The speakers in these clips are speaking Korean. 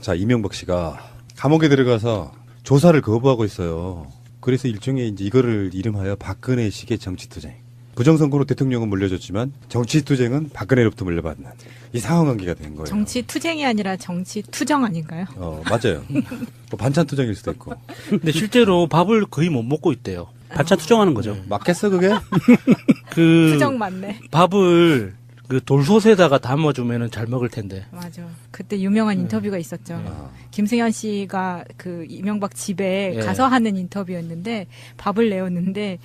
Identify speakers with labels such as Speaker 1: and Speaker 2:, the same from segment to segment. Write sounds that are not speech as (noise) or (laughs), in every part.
Speaker 1: 자, 이명박 씨가 감옥에 들어가서 조사를 거부하고 있어요. 그래서 일종의 이제 이거를 이름하여 박근혜식의 정치투쟁. 부정선거로 대통령은 물려줬지만 정치투쟁은 박근혜로부터 물려받는 이 상황관계가 된 거예요.
Speaker 2: 정치 투쟁이 아니라 정치 투정 아닌가요?
Speaker 1: 어, 맞아요. 뭐 반찬 투쟁일 수도 있고.
Speaker 3: 근데 실제로 밥을 거의 못 먹고 있대요.
Speaker 4: 반찬 투정하는 거죠.
Speaker 1: 맞겠어, 그게?
Speaker 3: 그
Speaker 2: 투정 맞네.
Speaker 3: 밥을 그 돌솥에다가 담아주면은 잘 먹을 텐데.
Speaker 2: 맞아. 그때 유명한 인터뷰가 있었죠.
Speaker 1: 아,
Speaker 2: 김승현 씨가 그 이명박 집에
Speaker 3: 예.
Speaker 2: 가서 하는 인터뷰였는데 밥을 내었는데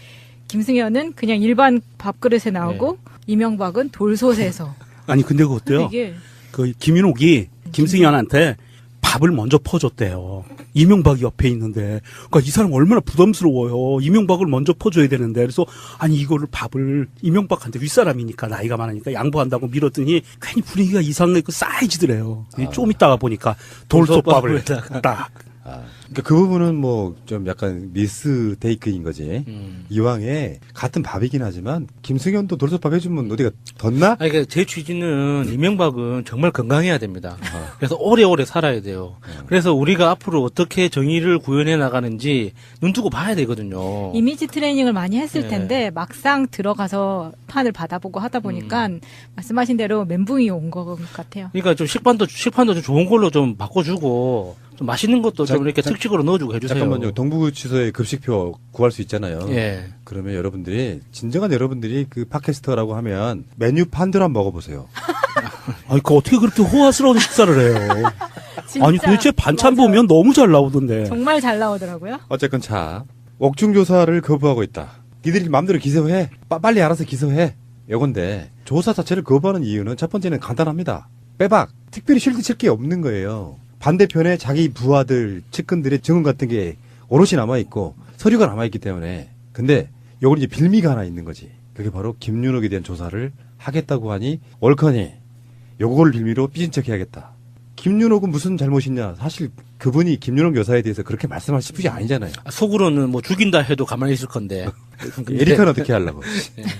Speaker 2: 김승현은 그냥 일반 밥그릇에 나오고 이명박은 돌솥에서 (laughs)
Speaker 4: 아니 근데 그거 어때요? 그 김인옥이 김승현한테 밥을 먼저 퍼줬대요. 이명박이 옆에 있는데, 그러니까 이 사람 얼마나 부담스러워요. 이명박을 먼저 퍼줘야 되는데, 그래서 아니 이거를 밥을 이명박한테 윗사람이니까 나이가 많으니까 양보한다고 밀었더니 괜히 분위기가 이상하고 싸해지더래요. 좀 있다가 보니까 돌솥밥을. (laughs) 딱.
Speaker 1: 아. 그러니까 그 부분은 뭐 좀 약간 미스 테이크인 거지.
Speaker 3: 음.
Speaker 1: 이왕에 같은 밥이긴 하지만 김승현도 돌솥밥 해주면 어디가 덧나?
Speaker 3: 아니, 그러니까 제 취지는 이명박은 정말 건강해야 됩니다. 그래서 오래오래 살아야 돼요. 그래서 우리가 앞으로 어떻게 정의를 구현해 나가는지 눈 두고 봐야 되거든요.
Speaker 2: 이미지 트레이닝을 많이 했을
Speaker 3: 네.
Speaker 2: 텐데 막상 들어가서 판을 받아보고 하다 보니까 말씀하신 대로 멘붕이 온 것 같아요.
Speaker 3: 그러니까 좀 식판도 식판도 좀 좋은 걸로 좀 바꿔주고 좀 맛있는 것도
Speaker 1: 자,
Speaker 3: 좀 이렇게
Speaker 1: 자,
Speaker 3: 특식으로 넣어주고 해주세요.
Speaker 1: 잠깐만요. 동부구치소에 급식표 구할 수 있잖아요.
Speaker 3: 예.
Speaker 1: 그러면 여러분들이 진정한 여러분들이 그 팟캐스터라고 하면 메뉴판들 한번 먹어보세요. (laughs)
Speaker 4: 아니 그 어떻게 그렇게 호화스러운 식사를 해요? (laughs) 아니 도대체 반찬
Speaker 2: 맞아요.
Speaker 4: 보면 너무 잘 나오던데.
Speaker 2: 정말 잘 나오더라고요.
Speaker 1: 어쨌건 자 옥중 조사를 거부하고 있다. 니들이 마음대로 기소해. 빠- 빨리 알아서 기소해. 요건데 조사 자체를 거부하는 이유는 첫 번째는 간단합니다. 빼박. 특별히 실드 칠게 없는 거예요. 반대편에 자기 부하들, 측근들의 증언 같은 게 오롯이 남아 있고 서류가 남아 있기 때문에. 근데 요건 이제 빌미가 하나 있는 거지. 그게 바로 김윤옥에 대한 조사를 하겠다고 하니 월커니 요걸 빌미로 삐진 척 해야겠다. 김윤옥은 무슨 잘못이냐? 사실 그분이 김윤옥 여사에 대해서 그렇게 말씀할 싶으시 아니잖아요.
Speaker 3: 아, 속으로는 뭐 죽인다 해도 가만히 있을 건데. (laughs)
Speaker 1: 에리카는 어떻게 하려고?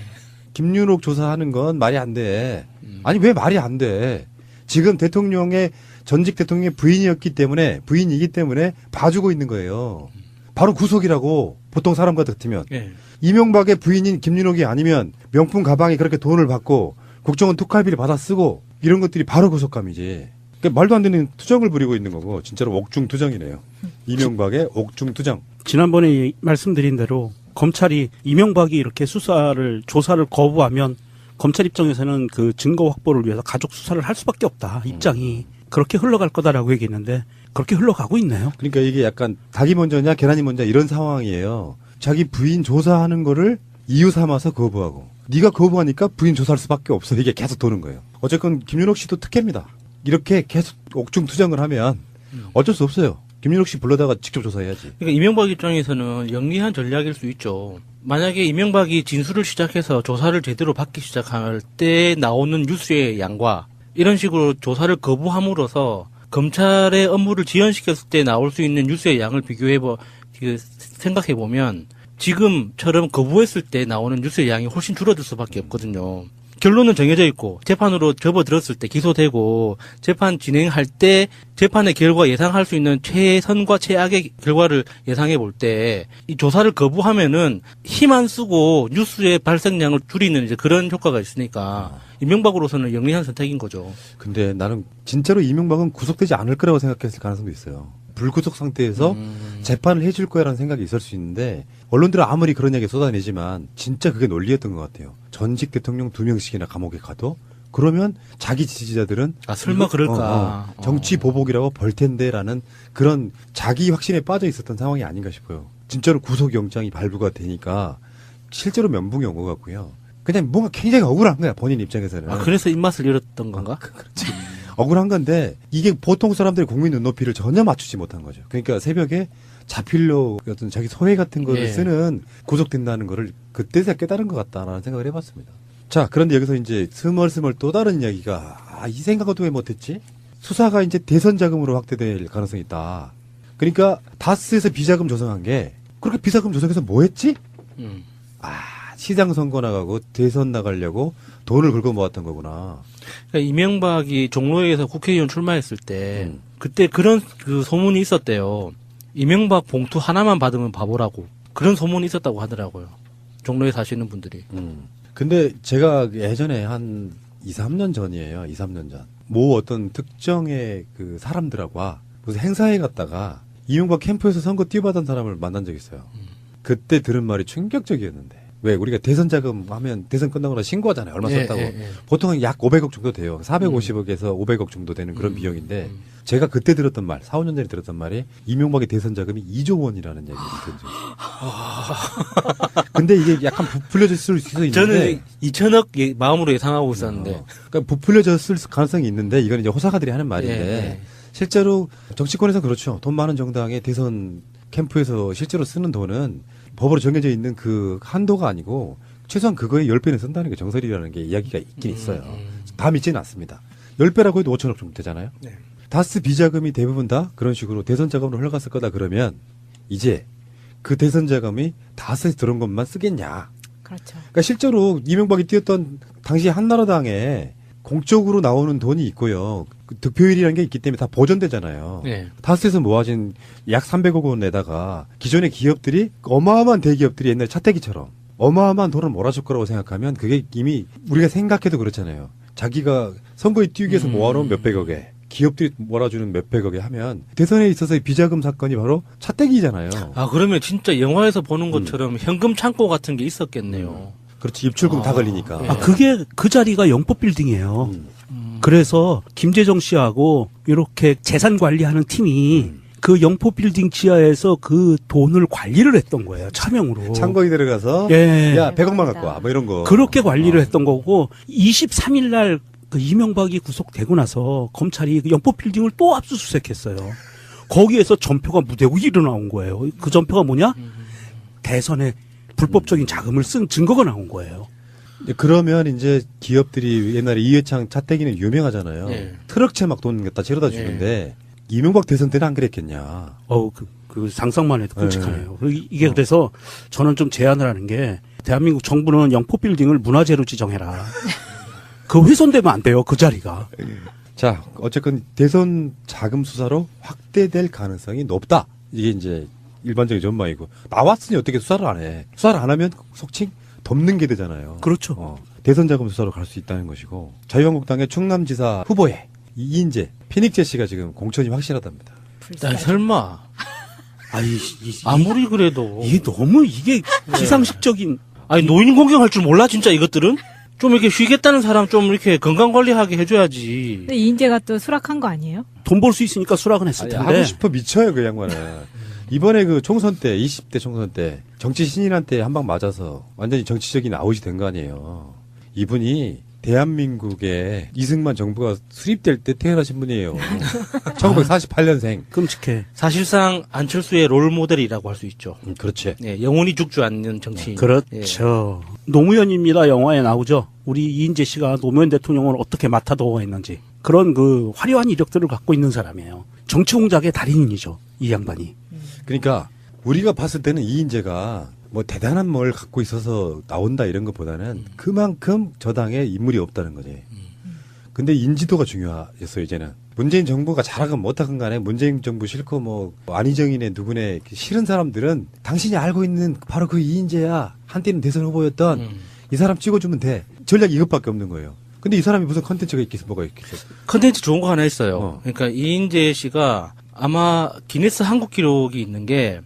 Speaker 1: (laughs) 김윤옥 조사하는 건 말이 안 돼. 아니 왜 말이 안 돼? 지금 대통령의 전직 대통령의 부인이었기 때문에 부인이기 때문에 봐주고 있는 거예요. 바로 구속이라고 보통 사람 같으면
Speaker 3: 예.
Speaker 1: 이명박의 부인인 김윤옥이 아니면 명품 가방에 그렇게 돈을 받고 국정원 특활비를 받아 쓰고 이런 것들이 바로 구속감이지. 그러니까 말도 안 되는 투정을 부리고 있는 거고 진짜로 옥중 투정이네요. 이명박의 옥중 투정.
Speaker 4: 지난번에 말씀드린 대로 검찰이 이명박이 이렇게 수사를 조사를 거부하면 검찰 입장에서는 그 증거 확보를 위해서 가족 수사를 할 수밖에 없다 입장이 그렇게 흘러갈 거다라고 얘기했는데 그렇게 흘러가고 있네요.
Speaker 1: 그러니까 이게 약간 닭이 먼저냐 계란이 먼저 이런 상황이에요. 자기 부인 조사하는 거를 이유 삼아서 거부하고 네가 거부하니까 부인 조사할 수밖에 없어 이게 계속 도는 거예요. 어쨌건 김윤옥 씨도 특혜입니다. 이렇게 계속 옥중 투정을 하면 어쩔 수 없어요. 김윤옥 씨 불러다가 직접 조사해야지.
Speaker 3: 그러니까 이명박 입장에서는 영리한 전략일 수 있죠. 만약에 이명박이 진술을 시작해서 조사를 제대로 받기 시작할 때 나오는 뉴스의 양과 이런 식으로 조사를 거부함으로써 검찰의 업무를 지연시켰을 때 나올 수 있는 뉴스의 양을 비교해 보, 생각해 보면 지금처럼 거부했을 때 나오는 뉴스의 양이 훨씬 줄어들 수밖에 없거든요. 결론은 정해져 있고 재판으로 접어들었을 때 기소되고 재판 진행할 때 재판의 결과 예상할 수 있는 최선과 최악의 결과를 예상해 볼 때 이 조사를 거부하면은 힘 안 쓰고 뉴스의 발생량을 줄이는 이제 그런 효과가 있으니까 이명박으로서는 영리한 선택인 거죠.
Speaker 1: 근데 나는 진짜로 이명박은 구속되지 않을 거라고 생각했을 가능성도 있어요. 불구속 상태에서 재판을 해줄 거야라는 생각이 있을 수 있는데 언론들은 아무리 그런 이야기 쏟아내지만 진짜 그게 논리였던 것 같아요. 전직 대통령 두 명씩이나 감옥에 가도 그러면 자기 지지자들은
Speaker 3: 아, 설마 그럴까?
Speaker 1: 어, 어, 정치 보복이라고 벌 텐데라는 그런 자기 확신에 빠져 있었던 상황이 아닌가 싶어요. 진짜로 구속영장이 발부가 되니까 실제로 면붕이 온 것 같고요. 그냥 뭔가 굉장히 억울한 거야 본인 입장에서는.
Speaker 3: 아, 그래서 입맛을 잃었던 건가?
Speaker 1: 그렇지. (laughs) 억울한 건데 이게 보통 사람들의 국민 눈높이를 전혀 맞추지 못한 거죠. 그러니까 새벽에 자필로 어떤 자기 소회 같은 거를
Speaker 3: 예.
Speaker 1: 쓰는 구속된다는 거를 그때서야 깨달은 것 같다라는 생각을 해봤습니다. 자, 그런데 여기서 이제 스멀스멀 또 다른 이야기가 아, 이 생각은 또왜 못했지? 수사가 이제 대선 자금으로 확대될 가능성이 있다. 그러니까 다스에서 비자금 조성한 게 그렇게 비자금 조성해서 뭐 했지?
Speaker 3: 음.
Speaker 1: 아, 시장 선거 나가고 대선 나가려고 돈을 긁어 모았던 거구나.
Speaker 3: 그러니까 이명박이 종로에서 국회의원 출마했을 때
Speaker 1: 음.
Speaker 3: 그때 그런 그 소문이 있었대요. 이명박 봉투 하나만 받으면 바보라고 그런 소문이 있었다고 하더라고요. 종로에 사시는 분들이.
Speaker 1: 음. 근데 제가 예전에 한 2, 3년 전이에요. 2, 3년 전. 모 어떤 특정의 그 사람들하고 무슨 행사에 갔다가 이명박 캠프에서 선거 띄워받은 사람을 만난 적이 있어요. 그때 들은 말이 충격적이었는데. 왜 우리가 대선 자금 하면 대선 끝나고 나 신고하잖아요. 얼마
Speaker 3: 예,
Speaker 1: 썼다고.
Speaker 3: 예, 예.
Speaker 1: 보통은 약 500억 정도 돼요. 450억에서 500억 정도 되는 그런
Speaker 3: 음,
Speaker 1: 비용인데
Speaker 3: 음.
Speaker 1: 제가 그때 들었던 말, 4, 5년 전에 들었던 말이 이명박의 대선 자금이 2조 원이라는 얘기를 들은 적이. (laughs) 근데 이게 약간 부풀려질 수 있는데
Speaker 3: 저는 2천억 예, 마음으로 예상하고 있었는데.
Speaker 1: 어, 그러니까 부풀려졌을 가능성이 있는데 이건 이제 호사가들이 하는 말인데
Speaker 3: 예, 예.
Speaker 1: 실제로 정치권에서 그렇죠. 돈 많은 정당의 대선 캠프에서 실제로 쓰는 돈은 법으로 정해져 있는 그 한도가 아니고 최소한 그거의 10배는 쓴다는 게 정설이라는 게 이야기가 있긴 있어요.
Speaker 3: 음.
Speaker 1: 다 믿지는 않습니다. 10배라고 해도 5천억 정도 되잖아요.
Speaker 3: 네.
Speaker 1: 다스 비자금이 대부분 다 그런 식으로 대선 자금으로 흘러갔을 거다 그러면 이제 그 대선 자금이 다스에서 들어온 것만 쓰겠냐.
Speaker 2: 그렇죠.
Speaker 1: 그러니까 실제로 이명박이 뛰었던 당시 한나라당에 공적으로 나오는 돈이 있고요. 그 득표율이라는 게 있기 때문에 다 보존되잖아요.
Speaker 3: 네.
Speaker 1: 다스에서 모아진 약 300억 원에다가 기존의 기업들이 어마어마한 대기업들이 옛날 차태기처럼 어마어마한 돈을 몰아줄 거라고 생각하면 그게 이미 우리가 생각해도 그렇잖아요. 자기가 선거에 뛰기 위해서
Speaker 3: 음.
Speaker 1: 모아놓은 몇백억에 기업들이 몰아주는 몇백억에 하면 대선에 있어서의 비자금 사건이 바로 차태기잖아요.
Speaker 3: 아 그러면 진짜 영화에서 보는 것처럼 현금 창고 같은 게 있었겠네요.
Speaker 1: 그렇지 입출금 다
Speaker 3: 아,
Speaker 1: 걸리니까.
Speaker 3: 예.
Speaker 4: 아, 그게 그 자리가 영법 빌딩이에요.
Speaker 1: 음.
Speaker 3: 음.
Speaker 4: 그래서 김재정 씨하고 이렇게 재산 관리하는 팀이 그 영포 빌딩 지하에서 그 돈을 관리를 했던 거예요. 차명으로.
Speaker 1: 창고에 들어가서
Speaker 4: 예.
Speaker 1: 야 100억만 갖고 와. 뭐 이런 거.
Speaker 4: 그렇게 관리를
Speaker 1: 어.
Speaker 4: 했던 거고 23일 날 그 이명박이 구속되고 나서 검찰이 그 영포 빌딩을 또 압수수색했어요. 거기에서 전표가 무대고 일어나온 거예요. 그 전표가 뭐냐? 대선에 불법적인 자금을 쓴 증거가 나온 거예요.
Speaker 1: 그러면 이제 기업들이 옛날에 이회창 차태기는 유명하잖아요.
Speaker 3: 예.
Speaker 1: 트럭채 막 돈 갖다 채려다 주는데 이명박 대선 때는 안 그랬겠냐.
Speaker 4: 어우, 그, 그 상상만 해도
Speaker 1: 네.
Speaker 4: 끔찍하네요. 이- 이게 그래서 저는 좀 제안을 하는 게 대한민국 정부는 영포 빌딩을 문화재로 지정해라. (laughs) 그 훼손되면 안 돼요, 그 자리가.
Speaker 1: 자, 어쨌건 대선 자금 수사로 확대될 가능성이 높다. 이게 이제 일반적인 전망이고 나왔으니 어떻게 수사를 안 해? 수사를 안 하면 속칭 덮는 게 되잖아요.
Speaker 4: 그렇죠.
Speaker 1: 어, 대선 자금 수사로 갈 수 있다는 것이고 자유한국당의 충남지사 후보에 이인재, 피닉재 씨가 지금 공천이 확실하답니다.
Speaker 3: 아, 설마 (laughs)
Speaker 4: 이-
Speaker 3: 아무리 그래도
Speaker 4: 이게 너무 이게 비상식적인
Speaker 3: 아니 노인 공경할 줄 몰라 진짜 이것들은 좀 이렇게 쉬겠다는 사람 좀 이렇게 건강 관리하게 해줘야지.
Speaker 2: 근데 이인재가 또 수락한 거 아니에요?
Speaker 4: 돈 벌 수 있으니까 수락은 했을
Speaker 1: 아니,
Speaker 4: 텐데.
Speaker 1: 하고 싶어 미쳐요 그 양반은. (laughs) 이번에 그 총선 때 20대 총선 때 정치 신인한테 한 방 맞아서 완전히 정치적인 아웃이 된 거 아니에요. 이분이 대한민국의 이승만 정부가 수립될 때 태어나신 분이에요. (laughs) 1948년생.
Speaker 4: 끔찍해.
Speaker 3: 사실상 안철수의 롤 모델이라고 할 수 있죠.
Speaker 1: 음, 그렇지.
Speaker 3: 예, 영원히 죽지 않는 정치인.
Speaker 4: 그렇죠. 노무현입니다. 영화에 나오죠. 우리 이인재 씨가 노무현 대통령을 어떻게 맡아도가 있는지 그런 그 화려한 이력들을 갖고 있는 사람이에요. 정치 공작의 달인이죠. 이 양반이.
Speaker 1: 그러니까 우리가 봤을 때는 이 인재가 뭐 대단한 뭘 갖고 있어서 나온다 이런 것보다는 그만큼 저당에 인물이 없다는 거지. 근데 인지도가 중요했어요 이제는. 문재인 정부가 잘하건 못하건 간에 문재인 정부 싫고 뭐 안희정이네 누구네 싫은 사람들은 당신이 알고 있는 바로 그 이인재야 한때는 대선 후보였던
Speaker 3: 음.
Speaker 1: 이 사람 찍어주면 돼 전략 이것밖에 없는 거예요. 근데 이 사람이 무슨 컨텐츠가 있겠어 뭐가 있겠어.
Speaker 3: 컨텐츠 좋은 거 하나 있어요.
Speaker 1: 어.
Speaker 3: 그러니까 이인재 씨가 아마 기네스 한국 기록이 있는 게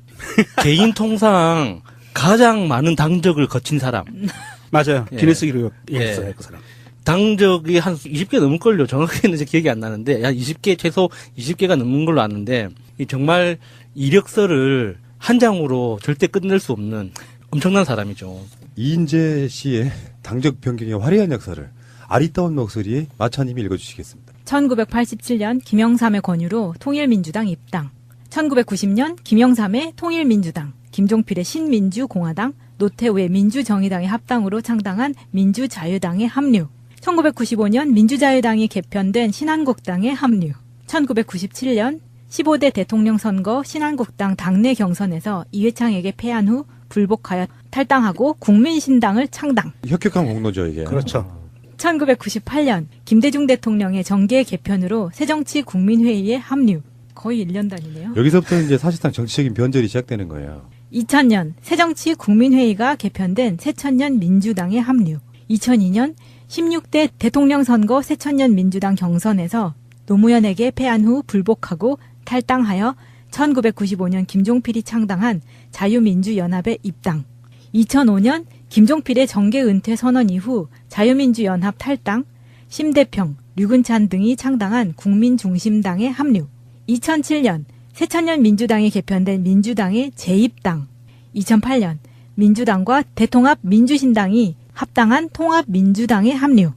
Speaker 3: 개인 통상 가장 많은 당적을 거친 사람. (laughs)
Speaker 4: 맞아요.
Speaker 3: 예.
Speaker 4: 기네스 기록
Speaker 3: 예.
Speaker 4: 했어요. 그 사람.
Speaker 3: 당적이 한 20개 넘을걸요. 정확히는 이제 기억이 안 나는데, 한 20개, 최소 20개가 넘는 걸로 아는데, 이 정말 이력서를 한 장으로 절대 끝낼 수 없는 엄청난 사람이죠.
Speaker 1: 이인재 씨의 당적 변경의 화려한 역사를 아리따운 목소리에 마차님이 읽어주시겠습니다.
Speaker 2: 1987년 김영삼의 권유로 통일민주당 입당. 1990년 김영삼의 통일민주당, 김종필의 신민주공화당, 노태우의 민주정의당의 합당으로 창당한 민주자유당의 합류. 1995년 민주자유당이 개편된 신한국당의 합류. 1997년 15대 대통령 선거 신한국당 당내 경선에서 이회창에게 패한 후 불복하여 탈당하고 국민신당을 창당.
Speaker 1: 혁혁한 공로죠 이게.
Speaker 4: 그렇죠.
Speaker 2: 1998년 김대중 대통령의 정계 개편으로 새정치 국민회의에 합류. 거의 1년 단이네요.
Speaker 1: 여기서부터 이제 사실상 정치적인 변절이 시작되는 거예요.
Speaker 2: 2000년 새정치 국민회의가 개편된 새천년 민주당에 합류. 2002년 16대 대통령 선거 새천년 민주당 경선에서 노무현에게 패한 후 불복하고 탈당하여 1995년 김종필이 창당한 자유민주연합에 입당. 2005년 김종필의 정계 은퇴 선언 이후 자유민주연합 탈당, 심대평, 류근찬 등이 창당한 국민중심당에 합류. 2007년 새천년 민주당이 개편된 민주당의 재입당. 2008년 민주당과 대통합 민주신당이 합당한 통합민주당에 합류.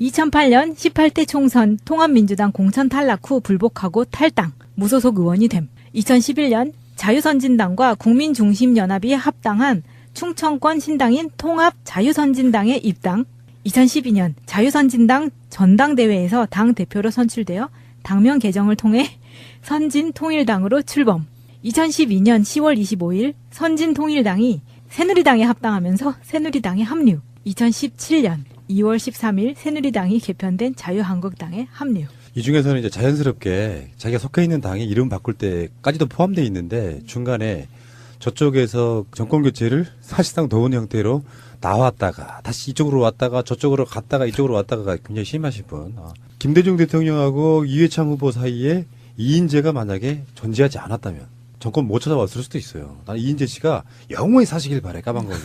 Speaker 2: 2008년 18대 총선 통합민주당 공천 탈락 후 불복하고 탈당, 무소속 의원이 됨. 2011년 자유선진당과 국민중심연합이 합당한 충청권 신당인 통합 자유선진당에 입당. 2012년 자유선진당 전당대회에서 당 대표로 선출되어 당명 개정을 통해 (laughs) 선진통일당으로 출범. 2012년 10월 25일 선진통일당이 새누리당에 합당하면서 새누리당에 합류. 2017년 2월 13일 새누리당이 개편된 자유한국당에 합류.
Speaker 1: 이 중에서는 이제 자연스럽게 자기가 속해 있는 당의 이름 바꿀 때까지도 포함되어 있는데 중간에 저쪽에서 정권 교체를 사실상 도운 형태로 나왔다가 다시 이쪽으로 왔다가 저쪽으로 갔다가 이쪽으로 왔다가 굉장히 심하신 분. 어. 김대중 대통령하고 이회창 후보 사이에 이인재가 만약에 존재하지 않았다면 정권 못 찾아왔을 수도 있어요. 난 이인재 씨가 영원히 사시길 바래 걸로. (laughs)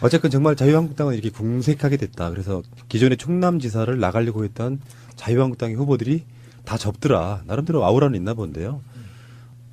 Speaker 1: 어쨌건 정말 자유한국당은 이렇게 궁색하게 됐다. 그래서 기존의 충남지사를 나가려고 했던 자유한국당의 후보들이 다 접더라. 나름대로 아우라는 있나 본데요.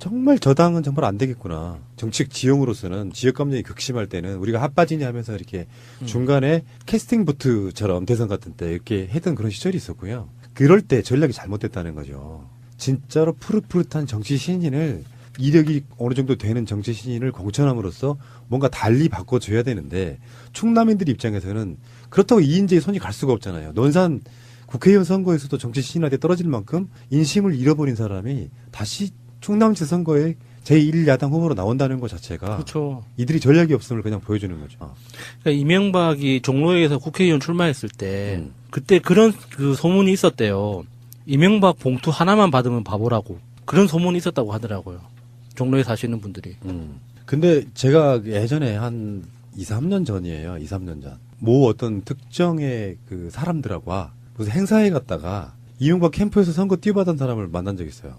Speaker 1: 정말 저 당은 정말 안 되겠구나. 정치적 지형으로서는 지역 감정이 극심할 때는 우리가 핫바지니 하면서 이렇게 중간에 캐스팅 보트처럼 대선 같은 때 이렇게 했던 그런 시절이 있었고요. 그럴 때 전략이 잘못됐다는 거죠. 진짜로 푸릇푸릇한 정치 신인을 이력이 어느 정도 되는 정치 신인을 공천함으로써 뭔가 달리 바꿔줘야 되는데 충남인들 입장에서는 그렇다고 이인재의 손이 갈 수가 없잖아요. 논산 국회의원 선거에서도 정치 신인한테 떨어질 만큼 인심을 잃어버린 사람이 다시 충남시 선거에 제1야당 후보로 나온다는 것 자체가
Speaker 3: 그렇죠.
Speaker 1: 이들이 전략이 없음을 그냥 보여주는 거죠.
Speaker 3: 그러니까 이명박이 종로에서 국회의원 출마했을 때
Speaker 1: 음.
Speaker 3: 그때 그런 그 소문이 있었대요. 이명박 봉투 하나만 받으면 바보라고 그런 소문이 있었다고 하더라고요. 종로에 사시는 분들이.
Speaker 1: 음. 근데 제가 예전에 한 2, 3년 전이에요. 2, 3년 전. 모 어떤 특정의 그 사람들하고 무슨 행사에 갔다가 이명박 캠프에서 선거 뛰어받은 사람을 만난 적이 있어요.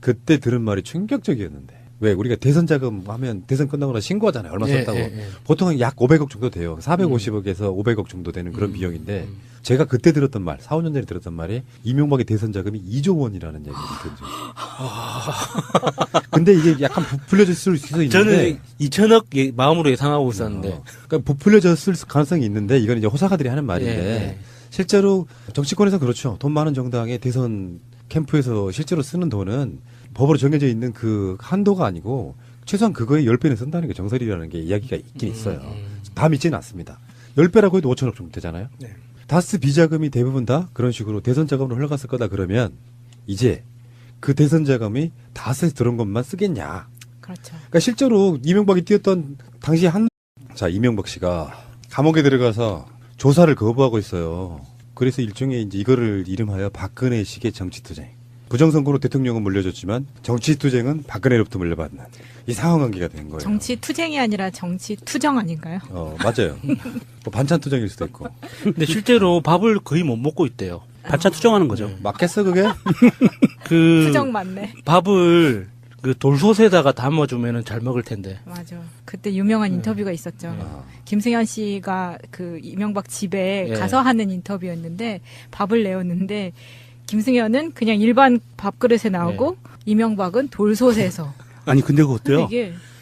Speaker 1: 그때 들은 말이 충격적이었는데. 왜 우리가 대선 자금 하면 대선 끝나고 나 신고하잖아요. 얼마
Speaker 3: 예,
Speaker 1: 썼다고.
Speaker 3: 예, 예.
Speaker 1: 보통은 약 500억 정도 돼요. 450억에서 500억 정도 되는 그런
Speaker 3: 음,
Speaker 1: 비용인데
Speaker 3: 음.
Speaker 1: 제가 그때 들었던 말, 4, 5년 전에 들었던 말이 이명박의 대선 자금이 2조 원이라는 얘기를 들은 적이 (laughs) 있어요. 근데 이게 약간 부풀려질 수 있는데
Speaker 3: 저는 2천억 예, 마음으로 예상하고 있었는데
Speaker 1: 어, 그러니까 부풀려졌을 가능성이 있는데 이건 이제 호사가들이 하는 말인데
Speaker 3: 예, 예.
Speaker 1: 실제로 정치권에서 그렇죠. 돈 많은 정당의 대선 캠프에서 실제로 쓰는 돈은 법으로 정해져 있는 그 한도가 아니고 최소한 그거의 10배는 쓴다는 게 정설이라는 게 이야기가 있긴 있어요.
Speaker 3: 음.
Speaker 1: 다 믿지는 않습니다. 10배라고 해도 5천억 정도 되잖아요.
Speaker 3: 네.
Speaker 1: 다스 비자금이 대부분 다 그런 식으로 대선 자금으로 흘러갔을 거다 그러면 이제 그 대선 자금이 다스에서 들어온 것만 쓰겠냐.
Speaker 2: 그렇죠.
Speaker 1: 그러니까 실제로 이명박이 뛰었던 당시 한, 자, 이명박 씨가 감옥에 들어가서 조사를 거부하고 있어요. 그래서 일종의 이제 이거를 이름하여 박근혜식의 정치투쟁. 부정선거로 대통령은 물려줬지만 정치투쟁은 박근혜로부터 물려받는 이 상황 관계가 된 거예요.
Speaker 2: 정치 투쟁이 아니라 정치 투정 아닌가요?
Speaker 1: 어, 맞아요. 뭐 반찬 투쟁일 수도 있고.
Speaker 3: 근데 실제로 밥을 거의 못 먹고 있대요.
Speaker 4: 반차 투정하는 거죠.
Speaker 1: 맞겠어, 그게?
Speaker 3: 그
Speaker 2: 투정 맞네.
Speaker 3: 밥을 그 돌솥에다가 담아주면은 잘 먹을 텐데.
Speaker 2: 맞아. 그때 유명한 인터뷰가 있었죠.
Speaker 1: 아,
Speaker 2: 김승현 씨가 그 이명박 집에
Speaker 3: 예.
Speaker 2: 가서 하는 인터뷰였는데 밥을 내었는데 김승현은 그냥 일반 밥그릇에 나오고 이명박은 돌솥에서 (laughs)
Speaker 4: 아니 근데 그거 어때요?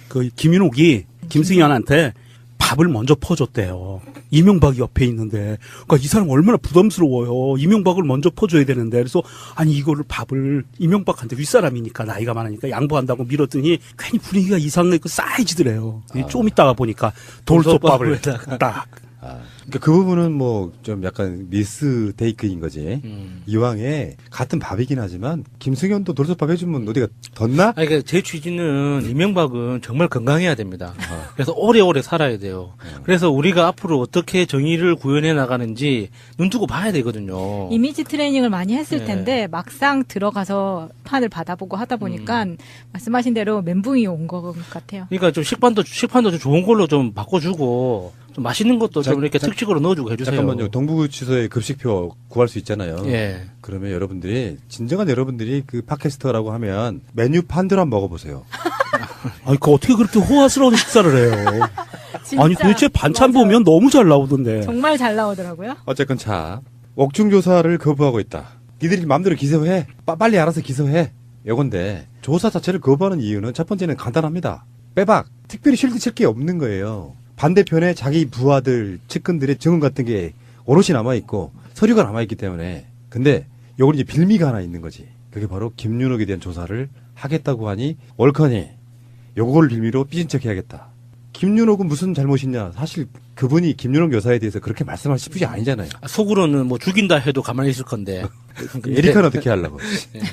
Speaker 4: 그 김인옥이 김승현한테 밥을 먼저 퍼줬대요. 이명박이 옆에 있는데, 그러니까 이 사람 얼마나 부담스러워요. 이명박을 먼저 퍼줘야 되는데, 그래서 아니 이거를 밥을 이명박한테 윗사람이니까 나이가 많으니까 양보한다고 밀었더니 괜히 분위기가 이상하게 싸해지더래요. 좀 있다가 보니까 돌솥밥을. (laughs) 딱
Speaker 1: 아, 그러니까 그 부분은 뭐 좀 약간 미스 테이크인 거지.
Speaker 3: 음.
Speaker 1: 이왕에 같은 밥이긴 하지만 김승현도 돌솥밥 해주면 어디가 덧나?
Speaker 3: 아니, 그러니까 제 취지는 이명박은 정말 건강해야 됩니다. 그래서 오래오래 살아야 돼요. 그래서 우리가 앞으로 어떻게 정의를 구현해 나가는지 눈 두고 봐야 되거든요.
Speaker 2: 이미지 트레이닝을 많이 했을
Speaker 3: 네.
Speaker 2: 텐데 막상 들어가서 판을 받아보고 하다 보니까
Speaker 3: 음.
Speaker 2: 말씀하신 대로 멘붕이 온 것 같아요.
Speaker 3: 그러니까 좀 식판도 식판도 좀 좋은 걸로 좀 바꿔주고 좀 맛있는 것도
Speaker 1: 자,
Speaker 3: 좀 이렇게
Speaker 1: 자,
Speaker 3: 특식으로 넣어주고 해주세요.
Speaker 1: 잠깐만요. 동부구치소에 급식표 구할 수 있잖아요.
Speaker 3: 예.
Speaker 1: 그러면 여러분들이 진정한 여러분들이 그 팟캐스터라고 하면 메뉴판대로 한번 먹어보세요. (laughs)
Speaker 4: 아니, 그 어떻게 그렇게 호화스러운 식사를 해요? 아니, 도대체 반찬
Speaker 2: 맞아요.
Speaker 4: 보면 너무 잘 나오던데.
Speaker 2: 정말 잘 나오더라고요.
Speaker 1: 어쨌건 자 옥중 조사를 거부하고 있다. 니들이 마음대로 기소해. 빠- 빨리 알아서 기소해. 요건데 조사 자체를 거부하는 이유는 첫 번째는 간단합니다. 빼박. 특별히 실드 칠 게 없는 거예요. 반대편에 자기 부하들, 측근들의 증언 같은 게 오롯이 남아 있고 서류가 남아 있기 때문에. 근데 요건 이제 빌미가 하나 있는 거지. 그게 바로 김윤옥에 대한 조사를 하겠다고 하니 월커니 요걸 빌미로 삐진 척 해야겠다. 김윤옥은 무슨 잘못이냐? 사실 그분이 김윤옥 여사에 대해서 그렇게 말씀할 싶으시 아니잖아요.
Speaker 3: 아, 속으로는 뭐 죽인다 해도 가만히 있을 건데. (laughs)
Speaker 1: 에리카는 어떻게 하려고?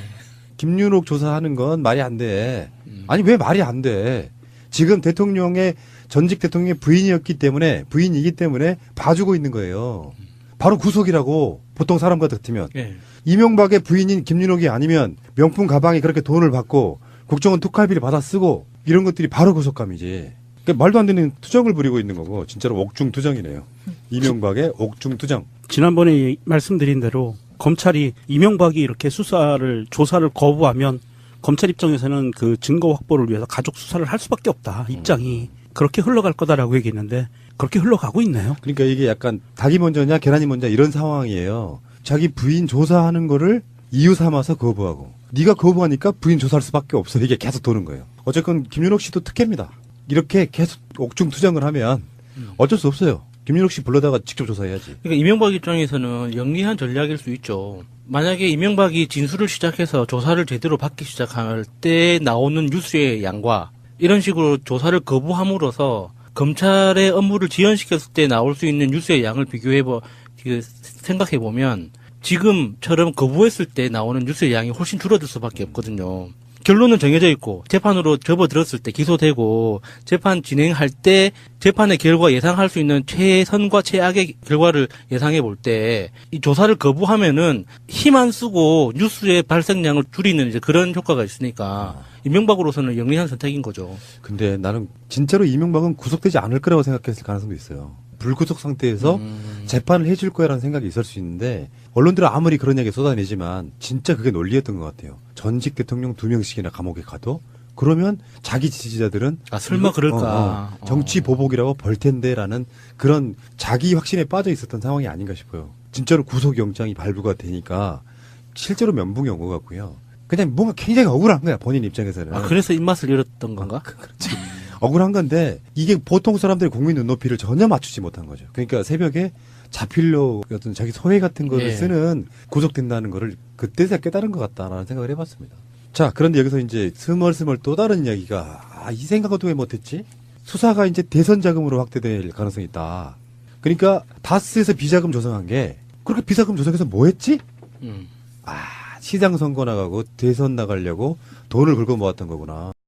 Speaker 1: (laughs) 김윤옥 조사하는 건 말이 안 돼. 아니 왜 말이 안 돼? 지금 대통령의 전직 대통령의 부인이었기 때문에 부인이기 때문에 봐주고 있는 거예요. 바로 구속이라고 보통 사람 같으면
Speaker 3: 예.
Speaker 1: 이명박의 부인인 김윤옥이 아니면 명품 가방에 그렇게 돈을 받고 국정원 특활비를 받아 쓰고 이런 것들이 바로 구속감이지. 그러니까 말도 안 되는 투정을 부리고 있는 거고 진짜로 옥중 투정이네요. 이명박의 옥중 투정.
Speaker 4: 지난번에 말씀드린 대로 검찰이 이명박이 이렇게 수사를 조사를 거부하면 검찰 입장에서는 그 증거 확보를 위해서 가족 수사를 할 수밖에 없다 입장이 그렇게 흘러갈 거다라고 얘기했는데 그렇게 흘러가고 있네요.
Speaker 1: 그러니까 이게 약간 닭이 먼저냐 계란이 먼저 이런 상황이에요. 자기 부인 조사하는 거를 이유 삼아서 거부하고 네가 거부하니까 부인 조사할 수밖에 없어. 이게 계속 도는 거예요. 어쨌건 김윤옥 씨도 특혜입니다. 이렇게 계속 옥중 투정을 하면 어쩔 수 없어요. 김윤옥 씨 불러다가 직접 조사해야지.
Speaker 3: 그러니까 이명박 입장에서는 영리한 전략일 수 있죠. 만약에 이명박이 진술을 시작해서 조사를 제대로 받기 시작할 때 나오는 뉴스의 양과 이런 식으로 조사를 거부함으로써 검찰의 업무를 지연시켰을 때 나올 수 있는 뉴스의 양을 비교해 보 생각해 보면 지금처럼 거부했을 때 나오는 뉴스의 양이 훨씬 줄어들 수밖에 없거든요. 결론은 정해져 있고 재판으로 접어들었을 때 기소되고 재판 진행할 때 재판의 결과 예상할 수 있는 최선과 최악의 결과를 예상해 볼 때 이 조사를 거부하면은 힘 안 쓰고 뉴스의 발생량을 줄이는 이제 그런 효과가 있으니까 이명박으로서는 영리한 선택인 거죠.
Speaker 1: 근데 나는 진짜로 이명박은 구속되지 않을 거라고 생각했을 가능성도 있어요. 불구속 상태에서 재판을 해줄 거야라는 생각이 있을 수 있는데 언론들은 아무리 그런 이야기 쏟아내지만 진짜 그게 논리였던 것 같아요. 전직 대통령 두 명씩이나 감옥에 가도 그러면 자기 지지자들은
Speaker 3: 아, 설마 그럴까?
Speaker 1: 어, 어, 정치
Speaker 3: 어.
Speaker 1: 보복이라고 벌 텐데라는 그런 자기 확신에 빠져 있었던 상황이 아닌가 싶어요. 진짜로 구속 영장이 발부가 되니까 실제로 면붕이 온 것 같고요. 그냥 뭔가 굉장히 억울한 거야 본인 입장에서는.
Speaker 3: 아, 그래서 입맛을 잃었던 건가?
Speaker 1: 그렇지. 억울한 건데 이게 보통 사람들의 국민 눈높이를 전혀 맞추지 못한 거죠. 그러니까 새벽에 자필로 어떤 자기 소회 같은 거를
Speaker 3: 예.
Speaker 1: 쓰는 구속된다는 거를 그때서야 깨달은 것 같다라는 생각을 해봤습니다. 자, 그런데 여기서 이제 스멀스멀 또 다른 이야기가 아, 이 생각은 왜 못했지? 수사가 이제 대선 자금으로 확대될 가능성이 있다. 그러니까 다스에서 비자금 조성한 게 그렇게 비자금 조성해서 뭐 했지?
Speaker 3: 음.
Speaker 1: 아, 시장 선거 나가고 대선 나가려고 돈을 긁어 모았던 거구나.